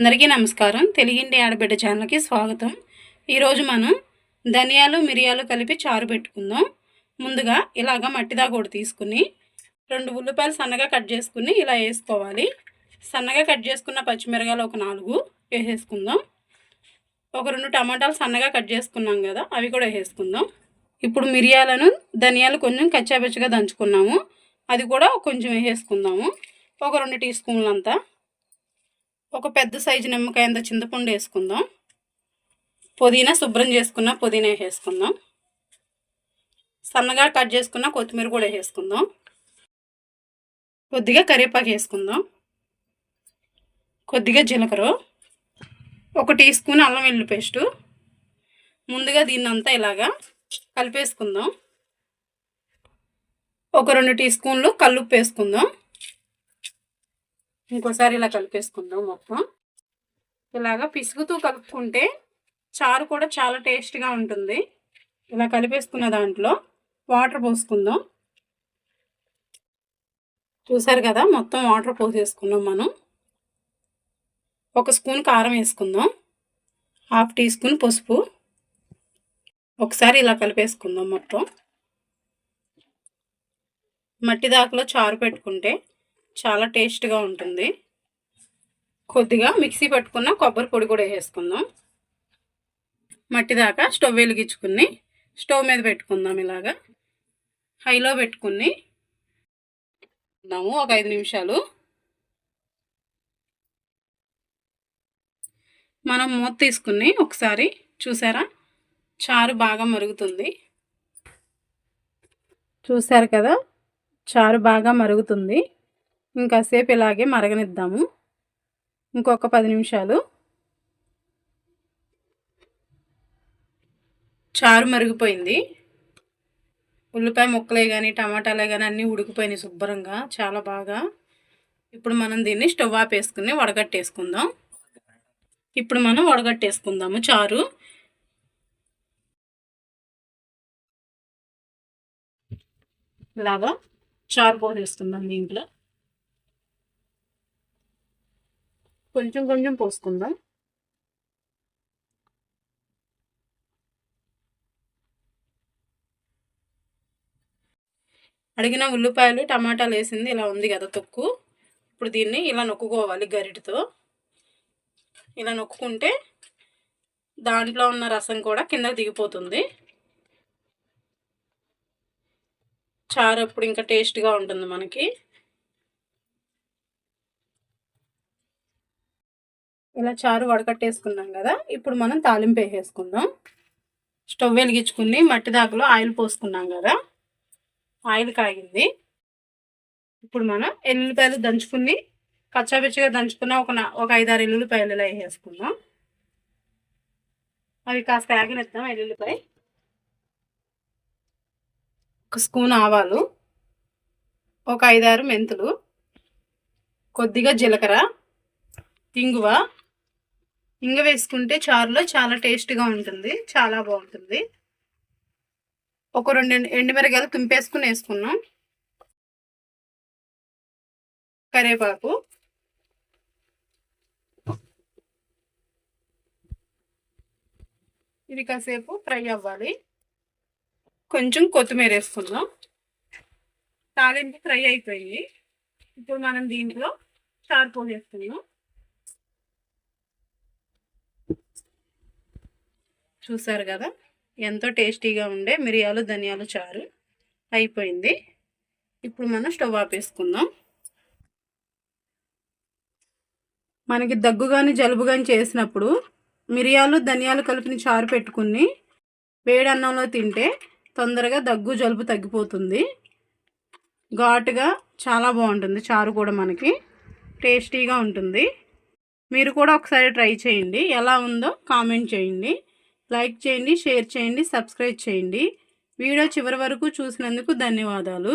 అందరికీ నమస్కారం. తెలుగింటి ఆడబిడ్డ ఛానల్కి స్వాగతం. ఈరోజు మనం ధనియాలు మిరియాలు కలిపి చారు పెట్టుకుందాం. ముందుగా ఇలాగ మట్టిదా కూడా తీసుకుని రెండు ఉల్లిపాయలు సన్నగా కట్ చేసుకుని ఇలా వేసుకోవాలి. సన్నగా కట్ చేసుకున్న పచ్చిమిరకాయలు ఒక నాలుగు వేసేసుకుందాం. ఒక రెండు టమాటాలు సన్నగా కట్ చేసుకున్నాం కదా అవి కూడా వేసేసుకుందాం. ఇప్పుడు మిరియాలను ధనియాలు కొంచెం కచ్చాపచ్చిగా దంచుకున్నాము. అది కూడా కొంచెం వేసేసుకుందాము. ఒక రెండు టీ స్పూన్లంతా ఒక పెద్ద సైజు నిమ్మకాయ అంత చింతపండు వేసుకుందాం. పుదీనా శుభ్రం చేసుకున్న పుదీనా వేసుకుందాం. సన్నగా కట్ చేసుకున్న కొత్తిమీర కూడా వేసుకుందాం. కొద్దిగా కరివేపాకు వేసుకుందాం. కొద్దిగా జీలకర్ర ఒక టీ స్పూన్ అల్లం వెల్లుల్లి పేస్టు ముందుగా దీన్ని అంతా ఇలాగా కలిపేసుకుందాం. ఒక రెండు టీ స్పూన్లు కల్లుప్పు వేసుకుందాం. ఇంకోసారి ఇలా కలిపేసుకుందాం మొత్తం. ఇలాగా పిసుగుతూ కలుపుకుంటే చారు కూడా చాలా టేస్ట్గా ఉంటుంది. ఇలా కలిపేసుకున్న దాంట్లో వాటర్ పోసుకుందాం. చూసారు కదా మొత్తం వాటర్ పోసేసుకున్నాం మనం. ఒక స్పూన్ కారం వేసుకుందాం. హాఫ్ టీ స్పూన్ పసుపు. ఒకసారి ఇలా కలిపేసుకుందాం మొత్తం. మట్టి దాకలో చారు పెట్టుకుంటే చాలా టేస్ట్గా ఉంటుంది. కొద్దిగా మిక్సీ పట్టుకున్న కొబ్బరి పొడి కూడా వేసుకుందాం. మట్టి దాకా స్టవ్ వెలిగించుకుని స్టవ్ మీద పెట్టుకుందాం ఇలాగా. హైలో పెట్టుకుని ఒక ఐదు నిమిషాలు. మనం మూత తీసుకుని ఒకసారి చూసారా? చారు బాగా మరుగుతుంది. చూసారు కదా? చారు బాగా మరుగుతుంది. ఇంకాసేపు ఇలాగే మరగనిద్దాము. ఇంకొక పది నిమిషాలు. చారు మరిగిపోయింది. ఉల్లిపాయ ముక్కలే కానీ టమాటాలే కానీ అన్నీ ఉడికిపోయినాయి శుభ్రంగా చాలా బాగా. ఇప్పుడు మనం దీన్ని స్టవ్ ఆపేసుకుని వడగట్టేసుకుందాం. ఇప్పుడు మనం వడగట్టేసుకుందాము చారు. ఇలాగా చారు పోసేసుకుందాం దీంట్లో. కొంచెం కొంచెం పోసుకుందాం. అడిగిన ఉల్లిపాయలు టమాటాలు వేసింది ఇలా ఉంది కదా తొక్కు. ఇప్పుడు దీన్ని ఇలా నొక్కుకోవాలి గరిటితో. ఇలా నొక్కుంటే దాంట్లో ఉన్న రసం కూడా కింద దిగిపోతుంది. చారు అప్పుడు ఇంకా టేస్ట్గా ఉంటుంది మనకి. ఇలా చారు వడకట్టేసుకున్నాం కదా ఇప్పుడు మనం తాలింపు వేసేసుకుందాం. స్టవ్ వెలిగించుకుని మట్టి దాకలో ఆయిల్ పోసుకున్నాం కదా ఆయిల్ కాగింది. ఇప్పుడు మనం ఎల్లుల్లిపాయలు దంచుకుని కచ్చాపిచ్చిగా దంచుకున్న ఒక ఒక ఐదారు ఎల్లుల్లిపాయలు ఇలా వేసేసుకుందాం. అవి కాస్త ఆగినెత్తాం ఎల్లుల్లిపాయ. ఒక స్పూన్ ఆవాలు ఒక ఐదారు మెంతులు కొద్దిగా జీలకర్ర ఇంగువ ఇంగ వేసుకుంటే చారులో చాలా టేస్ట్గా ఉంటుంది. చాలా బాగుంటుంది. ఒక రెండు ఎండుమిరగాయలు తుంపేసుకుని వేసుకున్నాం. కరేపాకు ఇది కాసేపు ఫ్రై అవ్వాలి. కొంచెం కొత్తిమీర వేసుకుందాం. తాలింపు ఫ్రై అయిపోయి ఇప్పుడు మనం దీంట్లో చారు పోసేస్తున్నాం చూసారు కదా? ఎంతో టేస్టీగా ఉండే మిరియాలు ధనియాలు చారు అయిపోయింది. ఇప్పుడు మనం స్టవ్ ఆపేసుకుందాం. మనకి దగ్గు కానీ జలుబు కానీ చేసినప్పుడు మిరియాలు ధనియాలు కలిపిన చారు పెట్టుకుని వేడి అన్నంలో తింటే తొందరగా దగ్గు జలుబు తగ్గిపోతుంది. ఘాటుగా చాలా బాగుంటుంది. చారు కూడా మనకి టేస్టీగా ఉంటుంది. మీరు కూడా ఒకసారి ట్రై చేయండి. ఎలా ఉందో కామెంట్ చేయండి. లైక్ చేయండి షేర్ చేయండి సబ్స్క్రైబ్ చేయండి. వీడియో చివరి వరకు చూసినందుకు ధన్యవాదాలు.